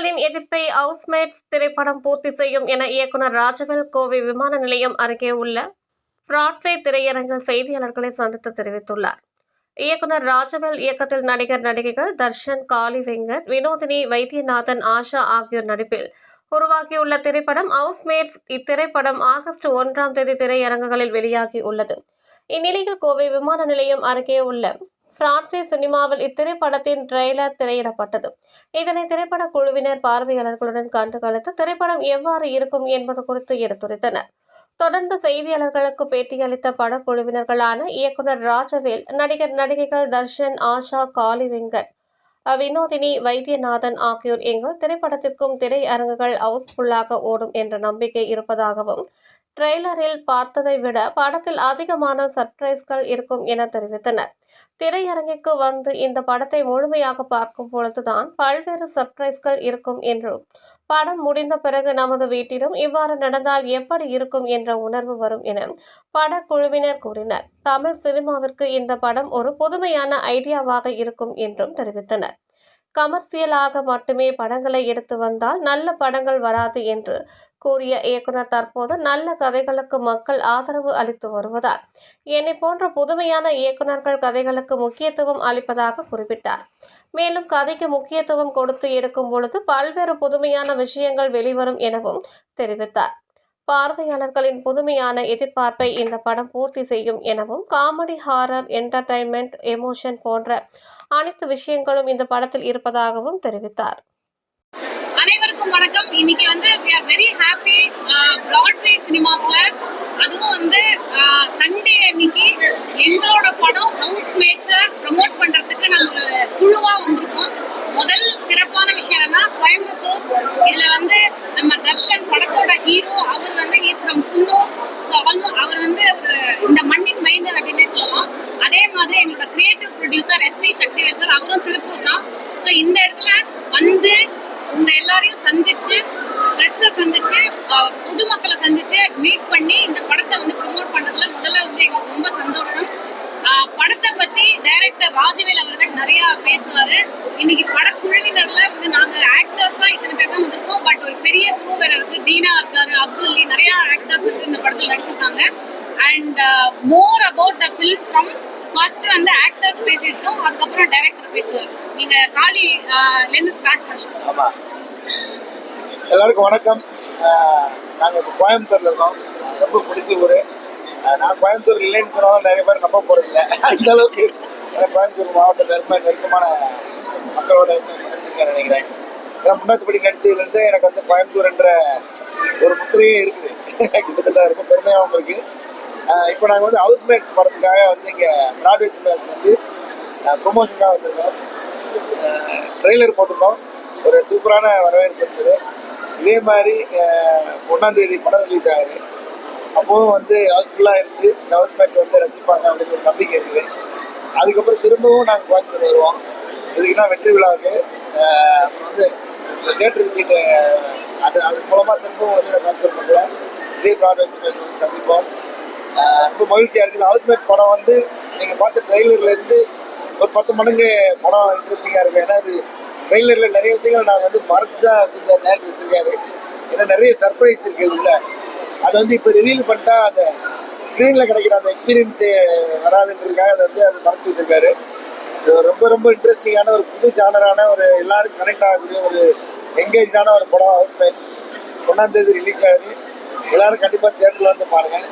ரசிகர்களின் எதிர்ப்பை ஹவுஸ்மேட்ஸ் திரைப்படம் பூர்த்தி செய்யும் என இயக்குனர் ராஜவேல் கோவை விமான நிலையம் அருகே உள்ள பிராட்வே திரையரங்கில் செய்தியாளர்களை சந்தித்து தெரிவித்துள்ளார். இயக்குனர் ராஜவேல் இயக்கத்தில் நடிகர் நடிகைகள் தர்ஷன் காளி வெங்கட் வினோதினி வைத்தியநாதன் ஆஷா ஆகியோர் நடிப்பில் உருவாகியுள்ள திரைப்படம் ஹவுஸ்மேட்ஸ் இத்திரைப்படம் ஆகஸ்ட் ஒன்றாம் தேதி திரையரங்குகளில் வெளியாகி உள்ளது. இந்நிலையில் கோவை விமான நிலையம் அருகே உள்ள பிராட்வே சினிமாவில் இத்திரைப்படத்தின் ட்ரெய்லர் திரையிடப்பட்டது. இதனை திரைப்பட குழுவினர் பார்வையாளர்களுடன் கண்டு கழித்து திரைப்படம் எவ்வாறு இருக்கும் என்பது குறித்து எடுத்துரைத்தனர். தொடர்ந்து செய்தியாளர்களுக்கு பேட்டியளித்த படக்குழுவினர்களான இயக்குனர் ராஜவேல் நடிகர் நடிகைகள் தர்ஷன் ஆஷா காளி வெங்கட் வினோதினி வைத்தியநாதன் ஆகியோர் எங்கள் திரைப்படத்திற்கும் திரையரங்குகள் ஹவுஸ்ஃபுல்லாக ஓடும் என்ற நம்பிக்கை இருப்பதாகவும் ட்ரெய்லரில் பார்த்ததை விட படத்தில் அதிகமான சர்ப்ரைஸ்கள் இருக்கும் என தெரிவித்தனர். திரையரங்கிற்கு வந்து இந்த படத்தை முழுமையாக பார்க்கும் பொழுதுதான் பல்வேறு சர்ப்ரைஸ்கள் இருக்கும் என்றும் படம் முடிந்த பிறகு நமது வீட்டிலும் இவ்வாறு நடந்தால் எப்படி இருக்கும் என்ற உணர்வு வரும் என படக்குழுவினர் கூறினர். தமிழ் சினிமாவிற்கு இந்த படம் ஒரு புதுமையான ஐடியாவாக இருக்கும் என்றும் தெரிவித்தனர். கமர்சியலாக மட்டுமே படங்களை எடுத்து வந்தால் நல்ல படங்கள் வராது என்று கூறிய இயக்குனர் தற்போது நல்ல கதைகளுக்கு மக்கள் ஆதரவு அளித்து வருவதால் என்னை போன்ற புதுமையான இயக்குனர்கள் கதைகளுக்கு முக்கியத்துவம் அளிப்பதாக குறிப்பிட்டார். மேலும் கதைக்கு முக்கியத்துவம் கொடுத்து எடுக்கும் பொழுது பல்வேறு புதுமையான விஷயங்கள் வெளிவரும் எனவும் தெரிவித்தார். பார்வையாளர்களின் புதுமையான எதிர்பார்ப்பை இந்த படம் பூர்த்தி செய்யும் எனவும் காமெடி ஹாரர் என்டர்டைன்மெண்ட் எமோஷன் போன்ற அனைத்து விஷயங்களும் இந்த படத்தில் இருப்பதாகவும் தெரிவித்தார். அனைவருக்கும் வணக்கம். இன்னைக்கு வந்து we are very happy Broadway சினிமாஸ்ல அதுவும் வந்து சண்டே அன்னைக்கு எங்களோட படம் ஹவுஸ் மேட்ஸை ப்ரமோட் பண்றதுக்கு நாங்கள் ஒரு குழுவா வந்திருக்கோம். முதல் சிறப்பான விஷயம் என்னன்னா கோயம்புத்தூர். இதுல வந்து நம்ம தர்ஷன் படத்தோட ஹீரோ அவர் ஃப்ரம் குன்னூர் ஸோ அவர் வந்து ஒரு இந்த மண்ணின் மைந்தர் அப்படின்னே சொல்லலாம். அதே மாதிரி எங்களோட creative producer SP Sakthivel sir அவரும் திருப்பூர் தான். ஸோ இந்த இடத்துல வந்து உங்க எல்லாரையும் சந்திச்சு ப்ரெஸ்ஸை சந்திச்சு பொதுமக்களை சந்திச்சு மீட் பண்ணி இந்த படத்தை வந்து ப்ரொமோட் பண்றதுல முதல்ல வந்து எங்களுக்கு ரொம்ப சந்தோஷம். படத்தை பத்தி டைரக்டர் ராஜவேல் அவர்கள் நிறைய பேசுவாரு. இன்னைக்கு படக்குழுவினர்ல படத்துல and more about the film from first வந்து ஆக்டர்ஸ் பேசியிருக்கோம் அதுக்கப்புறம் டைரக்டர் பேசுவார். நீங்க காளி ஸ்டார்ட் uh, பண்ணலாம். ஆமாம் எல்லாருக்கும் வணக்கம். நாங்கள் இப்போ கோயம்புத்தூரில் இருக்கோம். ரொம்ப பிடிச்ச ஊர். நான் கோயம்புத்தூர் இல்லைன்னு சொன்னாலும் நிறைய பேர் நம்ப போகிறதில்ல அந்த அளவுக்கு எனக்கு கோயம்புத்தூர் மாவட்டத்தில் ரொம்ப நெருக்கமான மக்களோட ரொம்ப பிடிச்சிருக்கேன் நினைக்கிறேன். ஏன்னா முன்னாடி நடிச்சதுலேருந்து எனக்கு வந்து கோயம்புத்தூர்ன்ற ஒரு முத்திரையே இருக்குது. கிட்டத்தட்ட ரொம்ப பெருமையாகவும் இருக்குது இப்போ நாங்கள் வந்து ஹவுஸ் மேட்ஸ் படத்துக்காக வந்து இங்கே பிராட்வே சினிமாஸ்க்கு வந்து ப்ரொமோஷனுக்காக வந்திருக்கோம். ட்ரெய்லர் போட்டிருந்தோம் ஒரு சூப்பரான வரவேற்பு இருந்தது. இதே மாதிரி அஹ், தேதி படம் ரிலீஸ் ஆகுது. அப்போவும் வந்து ஹவுஸ்ஃபுல்லாக இருந்து இந்த ஹவுஸ் மேட்ச் வந்து ரசிப்பாங்க அப்படின்னு ஒரு நம்பிக்கை இருக்குது. அதுக்கப்புறம் திரும்பவும் நாங்கள் கோயம்புத்தூர் வருவோம். இதுக்குன்னா வெற்றி விழாவுக்கு அப்புறம் வந்து இந்த தேட்டர் விசிட்டு அது அதன் மூலமாக திரும்பவும் வந்து கோயம்புத்தூர் மக்களை இதே ப்ராடக்ட்ஸ் சினிமாஸ் வந்து சந்திப்போம். ரொம்ப மகிழ்ச்சியாக இருக்குது. ஹவுஸ் மேட்ச் படம் வந்து நீங்கள் பார்த்த ட்ரெய்லர்லேருந்து ஒரு பத்து மடங்கு படம் இன்ட்ரெஸ்டிங்காக இருக்கும். ஏன்னா அது ட்ரெய்லரில் நிறைய விஷயங்கள் நான் வந்து மறைச்சு தான் வச்சிருந்த நேரம் வச்சுருக்காரு. ஏன்னா நிறைய சர்ப்ரைஸ் இருக்குது உள்ள. அதை வந்து இப்போ ரிவீல் பண்ணிட்டா அந்த ஸ்க்ரீனில் கிடைக்கிற அந்த எக்ஸ்பீரியன்ஸே வராதுன்றதுக்காக அதை வந்து அதை மறைச்சி வச்சுருக்காரு. ரொம்ப ரொம்ப இன்ட்ரெஸ்டிங்கான ஒரு புது ஜானரான ஒரு எல்லாரும் கனெக்ட் ஆகக்கூடிய ஒரு எங்கேஜான ஒரு படம் ஹவுஸ் மேட்ஸ் ஒன்றாம் ரிலீஸ் ஆகுது. எல்லாரும் கண்டிப்பாக தேட்டரில் வந்து பாருங்கள்